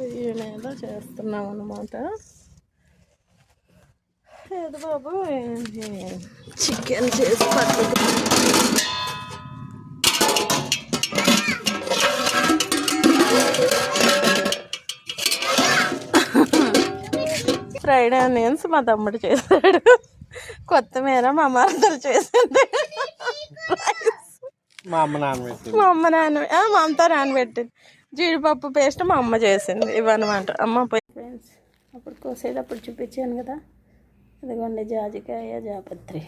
మీద చేస్తున్నాం అన్నమాట లేదు బాబు చికెన్ చేసి పట్టుకు ఫ్రైడ్ ఆనియన్స్ మా తమ్ముడు చేశాడు. కొత్తిమీర మా మరదలు చేసింది. మా అమ్మ నాన్నబెట్టింది మా అమ్మ నాన్న ఆ, మా అమ్మతో నానబెట్టింది. జీడిపప్పు పేస్ట్ మా అమ్మ చేసింది ఇవన్నమాట అమ్మ పోయి ఫ్రెండ్స్ అప్పుడు కోసేటప్పుడు చూపించాను కదా. ఇదిగోండి జాజికాయ జాపత్రి.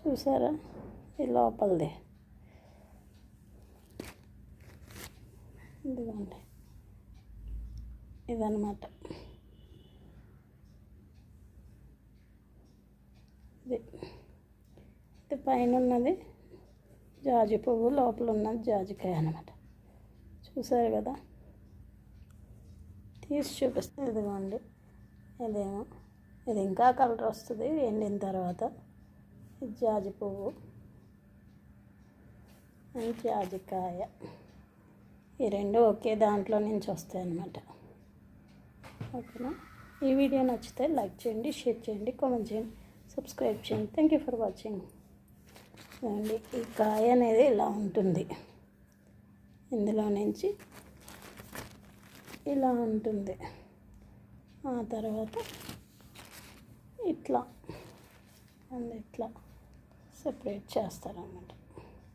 చూసారా? ఈ లోపలిది. ఇదిగోండి. ఇదన్నమాట. ఇది. ఇది పైన ఉన్నది జాజి పువ్వు లోపల ఉన్న జాజికాయ అనమాట చూసారు కదా? తీసి చూపిస్తే ఇదిగోండి. ఇదేమో. ఇది ఇంకా కలర్ వస్తుంది. ఎండిన తర్వాత జాజి పువ్వు. జాజికాయ. ఈ రెండు ఒకే దాంట్లో నుంచి వస్తాయి అన్నమాట. ఓకేనా? ఈ వీడియో నచ్చితే లైక్ చేయండి షేర్ చేయండి కామెంట్ చేయండి సబ్స్క్రైబ్ చేయండి. థ్యాంక్ యూ ఫర్ వాచింగ్ చూడండి ఈ కాయ అనేది ఇలా ఉంటుంది. ఇందులో నుంచి ఇలా ఉంటుంది. ఆ తర్వాత ఇట్లా. అండ్ ఇట్లా. సెపరేట్ చేస్తారన్నమాట.